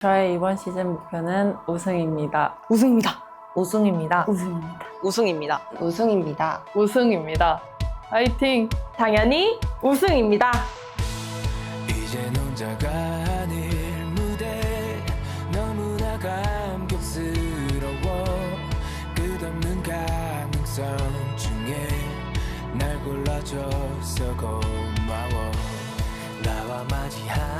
저의 이번 시즌 목표는 우승입니다. 우승입니다. 우승입니다. 우승입니다. 우승입니다. 우승입니다. 우승입니다. 화이팅! 당연히 우승입니다. 이젠 혼자가 아닐 무대 너무나 감격스러워 끝없는 가능성 중에 날 골라줘서 고마워 나와 맞이하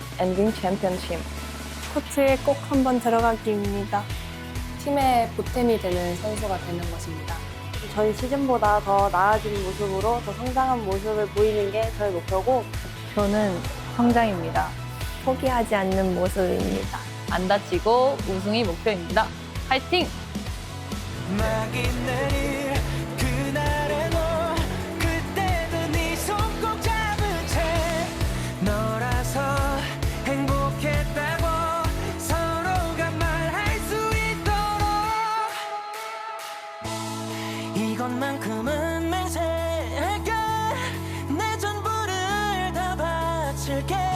win championship. 코트에 꼭 한번 들어가기입니다. 팀의 보탬이 되는 선수가 되는 것입니다. 저희 시즌보다 더 나아진 모습으로 더 성장한 모습을 보이는 게 저의 목표고 저는 성장입니다. 포기하지 않는 모습입니다. 안 다치고 우승이 목표입니다. 화이팅! 것만큼은 맹세할게 내 전부를 다 바칠게.